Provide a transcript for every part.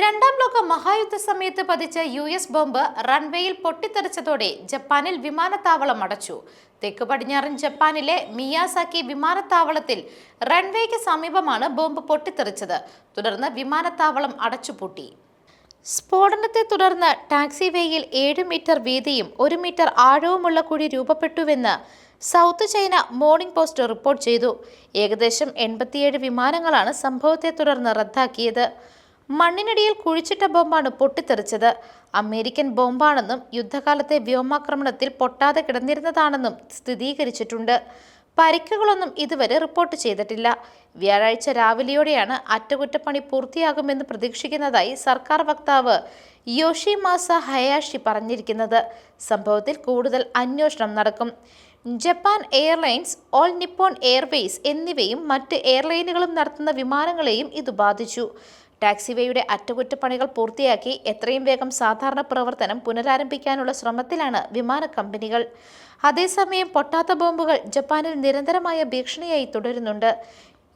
രണ്ടാം ലോക മഹായുദ്ധ സമയത്ത് പതിച്ച യു എസ് ബോംബ് റൺവേയിൽ പൊട്ടിത്തെറിച്ചതോടെ ജപ്പാനിൽ വിമാനത്താവളം അടച്ചു. തെക്ക് പടിഞ്ഞാറൻ ജപ്പാനിലെ മിയാസാക്കി വിമാനത്താവളത്തിൽ റൺവേക്ക് സമീപമാണ് ബോംബ് പൊട്ടിത്തെറിച്ചത്. തുടർന്ന് വിമാനത്താവളം അടച്ചുപൂട്ടി. സ്ഫോടനത്തെ തുടർന്ന് ടാക്സി വേയിൽ ഏഴ് മീറ്റർ വീതിയും ഒരു മീറ്റർ ആഴവുമുള്ള കുഴി രൂപപ്പെട്ടുവെന്ന് South China Morning Post report ചെയ്തു. ഏകദേശം എൺപത്തിയേഴ് വിമാനങ്ങളാണ് സംഭവത്തെ തുടർന്ന് റദ്ദാക്കിയത്. മണ്ണിനടിയിൽ കുഴിച്ചിട്ട ബോംബാണ് പൊട്ടിത്തെറിച്ചത്. അമേരിക്കൻ ബോംബാണെന്നും യുദ്ധകാലത്തെ വ്യോമാക്രമണത്തിൽ പൊട്ടാതെ കിടന്നിരുന്നതാണെന്നും സ്ഥിരീകരിച്ചിട്ടുണ്ട്. പരിക്കുകളൊന്നും ഇതുവരെ റിപ്പോർട്ട് ചെയ്തിട്ടില്ല. വ്യാഴാഴ്ച രാവിലെയോടെയാണ് അറ്റകുറ്റപ്പണി പൂർത്തിയാകുമെന്ന് പ്രതീക്ഷിക്കുന്നതായി സർക്കാർ വക്താവ് യോഷിമാസ ഹയാഷി പറഞ്ഞിരിക്കുന്നത്. സംഭവത്തിൽ കൂടുതൽ അന്വേഷണം നടക്കും. Japan Airlines All Nippon Airways എന്നിവയും മറ്റ് എയർലൈനുകളും നടത്തുന്ന വിമാനങ്ങളെയും ഇത് ബാധിച്ചു. ടാക്സിവേയുടെ അറ്റകുറ്റപ്പണികൾ പൂർത്തിയാക്കി എത്രയും വേഗം സാധാരണ പ്രവർത്തനം പുനരാരംഭിക്കാനുള്ള ശ്രമത്തിലാണ് വിമാന കമ്പനികൾ. അതേസമയം പൊട്ടാത്ത ബോംബുകൾ ജപ്പാനിൽ നിരന്തരമായ ഭീഷണിയായി തുടരുന്നുണ്ട്.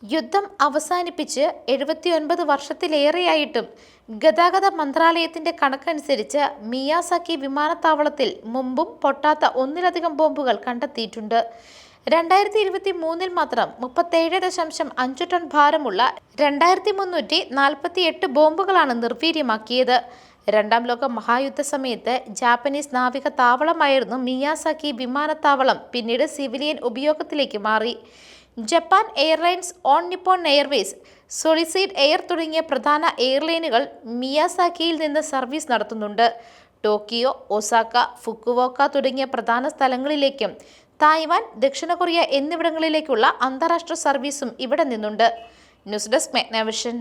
യുദ്ധം അവസാനിപ്പിച്ച് എഴുപത്തിയൊൻപത് വർഷത്തിലേറെയായിട്ടും ഗതാഗത മന്ത്രാലയത്തിന്റെ കണക്കനുസരിച്ച് മിയാസാക്കി വിമാനത്താവളത്തിൽ മുമ്പും പൊട്ടാത്ത ഒന്നിലധികം ബോംബുകൾ കണ്ടെത്തിയിട്ടുണ്ട്. രണ്ടായിരത്തി ഇരുപത്തി മൂന്നിൽ മാത്രം മുപ്പത്തേഴ് ദശാംശം അഞ്ച് ടൺ ഭാരമുള്ള രണ്ടായിരത്തി മുന്നൂറ്റി നാൽപ്പത്തി എട്ട് ബോംബുകളാണ് നിർവീര്യമാക്കിയത്. രണ്ടാം ലോക മഹായുദ്ധ സമയത്ത് ജാപ്പനീസ് നാവിക താവളമായിരുന്നു മിയാസാക്കി വിമാനത്താവളം പിന്നീട് സിവിലിയൻ ഉപയോഗത്തിലേക്ക് മാറി. Japan Airlines All Nippon Airways Solaseed Air തുടങ്ങിയ പ്രധാന എയർലൈനുകൾ മിയാസാക്കിയിൽ നിന്ന് സർവീസ് നടത്തുന്നുണ്ട്. ടോക്കിയോ ഒസാക്ക ഫുക്കുവോക്ക തുടങ്ങിയ പ്രധാന സ്ഥലങ്ങളിലേക്കും തായ്വാൻ ദക്ഷിണ കൊറിയ എന്നിവിടങ്ങളിലേക്കുള്ള അന്താരാഷ്ട്ര സർവീസും ഇവിടെ നിന്നുണ്ട്. News desk മെഗ്നാവിഷൻ